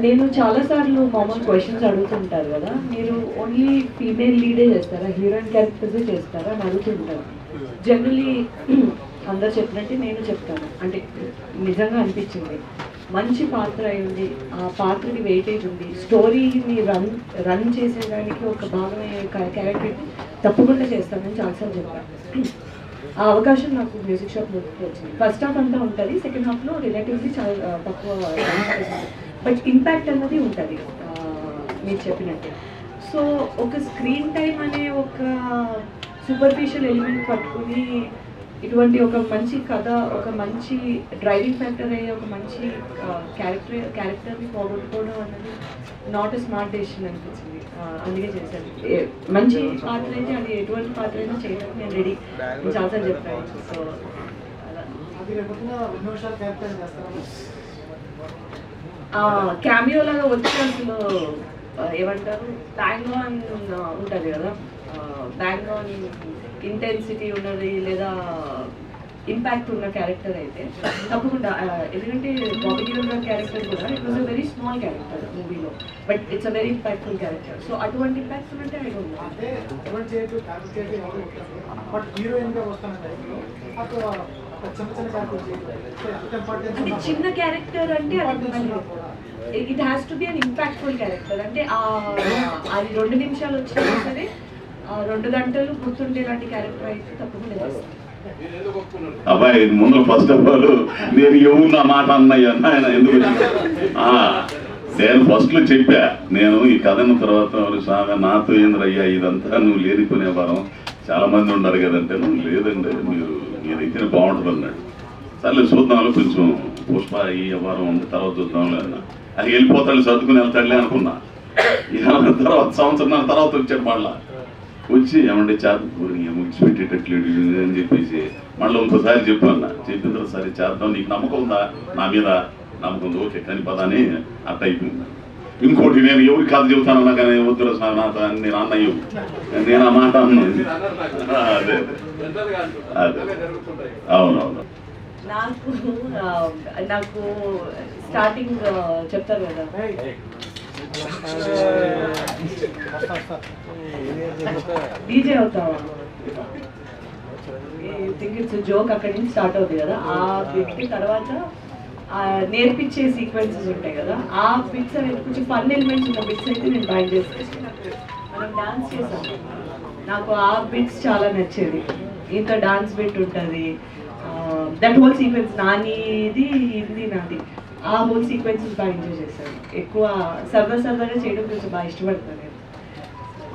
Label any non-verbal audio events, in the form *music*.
నేను చాలాసార్లు మామూలు క్వశ్చన్స్ అడుగుతుంటారు కదా మీరు ఓన్లీ ఫీమేల్ లీడే చేస్తారా? హీరోయిన్ క్యారెక్టర్సే చేస్తారా? అని అడుగుతుంటారు. జనరలీ *clears throat* అందరు చెప్పినట్టు నేను చెప్తాను. అంటే నిజంగా అనిపించింది. మంచి పాత్ర అయింది. ఆ పాత్రకి వెయిటేజ్ ఉంది. స్టోరీని రన్ రన్ చేసేదానికి ఒక భాగమైన క్యారెక్టర్ తప్పకుండా చేస్తానని చాలాసార్లు చెప్పాను. ఆ అవకాశం నాకు మ్యూజిక్ షాప్ వచ్చింది. ఫస్ట్ హాఫ్ అంతా ఉంటుంది సెకండ్ హాఫ్లో రిలేటివ్లీ చాలా తక్కువ బట్ ఇంపాక్ట్ అన్నది ఉంటుంది మీరు చెప్పినట్టు. సో ఒక స్క్రీన్ టైం అనే ఒక సూపర్ఫిషియల్ ఎలిమెంట్ పట్టుకుని ఇటువంటి ఒక మంచి కథ ఒక మంచి డ్రైవింగ్ ఫ్యాక్టర్ అయ్యే ఒక మంచి క్యారెక్టర్ క్యారెక్టర్ని పోగొట్టుకోవడం అన్నది నాట్ స్మార్ట్ డెసిషన్ అనిపించింది అందుకే చేశాను. మంచి పాత్ర అయితే అది ఎటువంటి పాత్ర అయినా చేయడానికి నేను రెడీ చాలాసార్లు చెప్పాను. సో క్యామియో లాగా వచ్చే అసలు ఆ, ఏమంటారు? బ్యాంగ్ ఆన్ ఉంటుంది కదా? బ్యాంగ్ ఆన్ ఇంటెన్సిటీ ఉన్నది లేదా ఇంపాక్ట్ ఉన్న క్యారెక్టర్ అయితే తప్పకుండా ఎందుకంటే బాబీ గిరల్ గారి క్యారెక్టర్ కూడా it was a very small character మూవీలో but it's a very impactful character so అటువంటి ఇంపాక్ట్ ఐ డోంట్ అంటే చిన్న క్యారెక్టర్ అంటే చిన్న క్యారెక్టర్ అంటే it has to be an impactful character అంటే ఆ అది రెండు నిమిషాలు వచ్చినా సరే రెండు గంటలు గుర్తుండే లాంటి క్యారెక్టర్ అయితే తప్పకుండా అబ్బాయి ముందు ఫస్ట్ ఆఫ్ ఆల్ నేను ఎవరు నా మాట అన్నయ్య అన్న ఆయన ఎందుకు ఆ, నేను ఫస్ట్లో చెప్పా. నేను ఈ కథను తర్వాత సాగా నాతో ఏంద్రయ్యా ఇదంతా నువ్వు లేనిపోయిన వారం. చాలా మంది ఉన్నారు కదంటే "నువ్వు లేదండి మీరు మీరైతే బాగుంటుంది అన్నాడు. సర్లే చూద్దాంలో కొంచెం పుష్ప ఈ వారం ఉంది తర్వాత చూద్దాంలే అన్న అది వెళ్ళిపోతాడు సర్దుకుని వెళ్తాడులే అనుకున్నా. తర్వాత సంవత్సరం తర్వాత వచ్చాడు మళ్ళా. వచ్చి ఏమంటే చేద్దాం ముగిసిపెట్టేటట్లేడు అని చెప్పేసి మళ్ళీ ఇంకోసారి చెప్పు అన్న చెప్పిన తర్వాత సరే చేద్దాం నీకు నమ్మకం ఉందా? నా మీద నమ్మకం ఉంది. ఓకే కానీ పదాని అట్ట అయిపోయింది. ఇంకోటి నేను ఎవరి కథ చెబుతానన్నా కానీ వద్దురా నాతో అని నేను అన్నయ్య నేను ఆ మాట అన్నాను అదే అదే. అవునవును. నాకు నాకు స్టార్టింగ్ చెప్తారు కదా. డీజే అవుతావా? థింక్ ఇట్స్ జోక్ అక్కడి నుంచి స్టార్ట్ అవుతుంది కదా. ఆ బిట్కి తర్వాత నేర్పించే సీక్వెన్సెస్ ఉంటాయి కదా. ఆ బిట్స్ అనేది కొంచెం ఫన్ ఎలిమెంట్స్ ఉన్న బిట్స్ అయితే నేను బైండ్ చేస్తాను. మనం డాన్స్ చేసాం నాకు ఆ బిట్స్ చాలా నచ్చేది. ఇంత డాన్స్ బిట్ ఉంటుంది. దట్ హోల్ సీక్వెన్స్ నానిది ఇది నాది. ఆ హోల్ సీక్వెన్సెస్ బాగా ఎంజాయ్ చేశాను. ఎక్కువ సరదా సరదాగా చేయడం కొంచెం బాగా ఇష్టపడతాను